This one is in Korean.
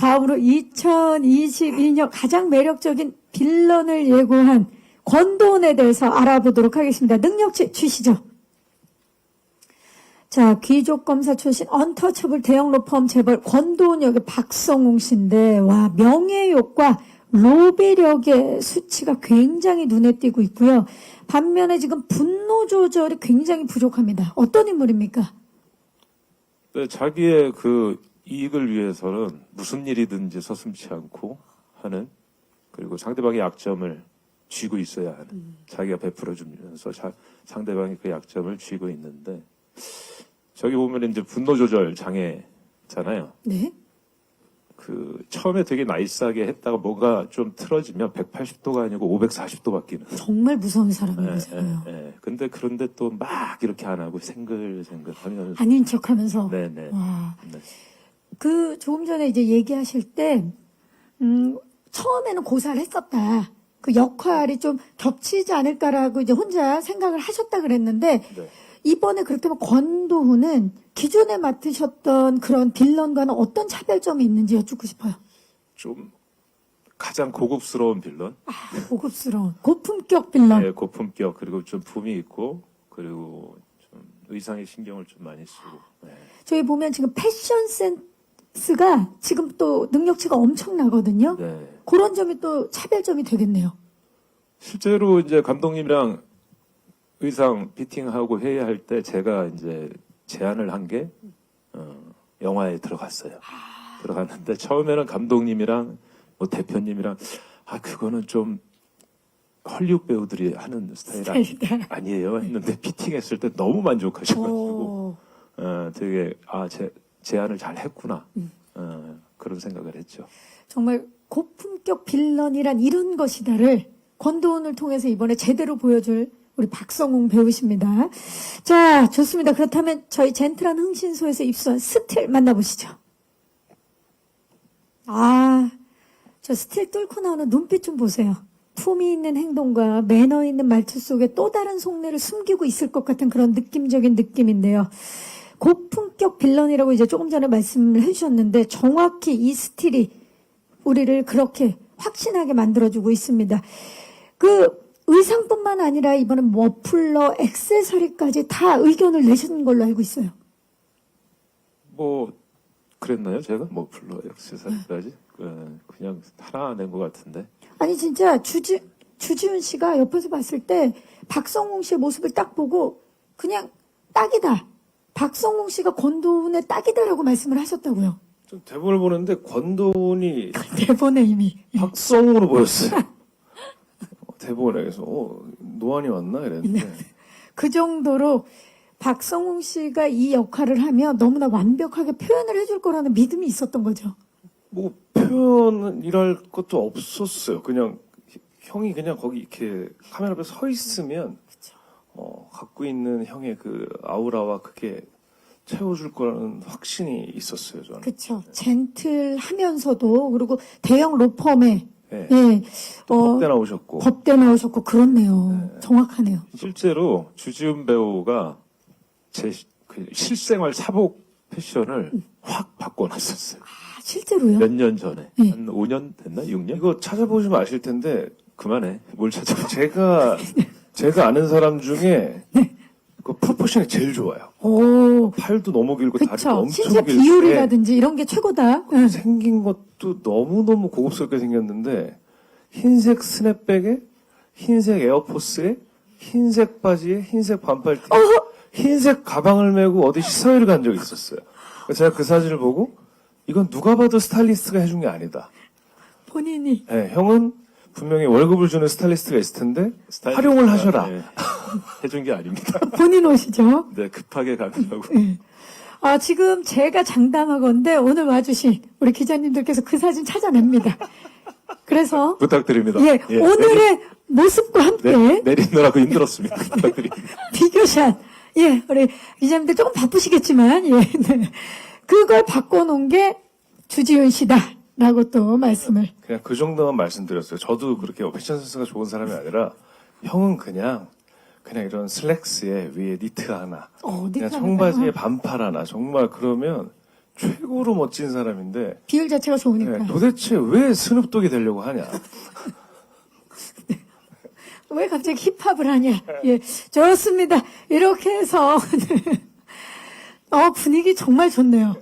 다음으로 2022년 가장 매력적인 빌런을 예고한 권도훈에 대해서 알아보도록 하겠습니다. 능력치 주시죠. 자, 귀족 검사 출신 언터처블 대형 로펌 재벌 권도훈 역의 박성웅 씨인데, 와, 명예욕과 로비력의 수치가 굉장히 눈에 띄고 있고요. 반면에 지금 분노 조절이 굉장히 부족합니다. 어떤 인물입니까? 네, 자기의 그 이익을 위해서는 무슨 일이든지 서슴지 않고 하는 그리고 상대방의 약점을 쥐고 있어야 하는 자기가 베풀어 주면서 자- 상대방이 그 약점을 쥐고 있는데 저기 보면 이제 분노 조절 장애잖아요. 네. 그 처음에 되게 나이스하게 했다가 뭐가 좀 틀어지면 180도가 아니고 540도 바뀌는. 정말 무서운 예, 사람이세요. 예, 예. 근데 그런데 또 막 이렇게 안 하고 생글생글 하면 아닌 척 하면서. 네네. 와. 네. 그 조금 전에 이제 얘기하실 때, 음, 처음에는 고사를 했었다. 그 역할이 좀 겹치지 않을까라고 이제 혼자 생각을 하셨다 그랬는데, 네. 이번에 그렇게 하면 권도훈은 기존에 맡으셨던 그런 빌런과는 어떤 차별점이 있는지 여쭙고 싶어요. 좀 가장 고급스러운 빌런, 아, 고급스러운, 고품격 빌런. 네, 고품격 그리고 좀 품이 있고 그리고 좀 의상에 신경을 좀 많이 쓰고. 네. 저희 보면 지금 패션 센 스가 지금 또 능력치가 엄청나거든요. 네. 그런 점이 또 차별점이 되겠네요. 실제로 이제 감독님이랑 의상 피팅하고 회의할 때 제가 이제 제안을 한게 어, 영화에 들어갔어요. 들어갔는데 처음에는 감독님이랑 뭐 대표님이랑 아 그거는 좀 헐리우드 배우들이 하는 스타일 아니. 아니에요 했는데 피팅했을 때 너무 만족하셔가지고 오. 어, 되게 아 제, 제안을 잘 했구나 어, 그런 생각을 했죠. 정말 고품격 빌런이란 이런 것이다를 권도훈을 통해서 이번에 제대로 보여줄 우리 박성웅 배우십니다. 자, 좋습니다. 그렇다면 저희 젠틀한 흥신소에서 입수한 스틸 만나보시죠. 아, 저 스틸 뚫고 나오는 눈빛 좀 보세요. 품이 있는 행동과 매너 있는 말투 속에 또 다른 속내를 숨기고 있을 것 같은 그런 느낌적인 느낌인데요. 고품격 빌런이라고 이제 조금 전에 말씀을 해주셨는데 정확히 이 스틸이 우리를 그렇게 확신하게 만들어주고 있습니다. 그 의상뿐만 아니라 이번엔 머플러, 액세서리까지 다 의견을 내신 걸로 알고 있어요. 뭐 그랬나요 제가 뭐 불러 액세서리까지 어, 그냥 하나 낸 것 같은데 아니 진짜 주지 주지훈 씨가 옆에서 봤을 때 박성웅 씨의 모습을 딱 보고 그냥 딱이다. 박성웅 씨가 권도훈의 딱이다라고 말씀을 하셨다고요. 좀 대본을 보는데 권도훈이 대본에 이미. 박성우로 보였어요. 어, 대본에 그래서 어, 노안이 왔나 이랬는데 그 정도로 박성웅 씨가 이 역할을 하면 너무나 완벽하게 표현을 해줄 거라는 믿음이 있었던 거죠. 뭐 표현이랄 것도 없었어요. 그냥 형이 그냥 거기 이렇게 카메라 앞에 서 있으면 어, 갖고 있는 형의 그 아우라와 그게 채워줄 거라는 확신이 있었어요. 저는. 그렇죠. 젠틀하면서도 그리고 대형 로펌에 네. 예, 어, 법대 나오셨고 법대 나오셨고 그렇네요. 정확하네요. 실제로 주지훈 배우가 제그 실생활 사복 패션을 확 바꿔놨었어요. 아, 실제로요? 몇 년 전에 네. 한 5년 됐나 6년? 이거 찾아보시면 아실 텐데 그만해. 뭘 찾아봐. 제가 제가 아는 사람 중에 그 프로포션이 제일 좋아요. 오, 팔도 너무 길고 다리도 그쵸. 엄청 신체 길고 비율이라든지 이런 게 최고다. 예. 생긴 것도 너무너무 고급스럽게 생겼는데 흰색 스냅백에 흰색 에어포스에 흰색 바지에 흰색 반팔 티 흰색 가방을 메고 어디 시사회를 간 적이 있었어요. 제가 그 사진을 보고 이건 누가 봐도 스타일리스트가 해준 게 아니다. 본인이 예, 형은 분명히 월급을 주는 스타일리스트가 있을 텐데 스타일리스트가, 활용을 하셔라. 네. 해준 게 아닙니다. 본인 옷이죠. 네, 급하게 가느라고. 예. 아, 지금 제가 장담하건데 오늘 와주신 우리 기자님들께서 그 사진 찾아냅니다. 그래서 부탁드립니다. 예, 오늘의 모습과 함께 내, 내리느라고 힘들었습니다. 부탁드립니다. 비교샷. 예, 우리 기자님들 조금 바쁘시겠지만, 예, 네. 그걸 바꿔놓은 게 주지훈 씨다 라고 또 말씀을. 그냥 그 정도만 말씀드렸어요. 저도 그렇게 패션 센스가 좋은 사람이 아니라 형은 그냥 그냥 이런 슬랙스에 위에 니트 하나, 어, 니트 그냥 하나. 청바지에 어. 반팔 하나 정말 그러면 최고로 멋진 사람인데 비율 자체가 좋으니까. 네, 도대체 왜 스눕독이 되려고 하냐? 왜 갑자기 힙합을 하냐. 예, 좋습니다. 이렇게 해서 어, 분위기 정말 좋네요.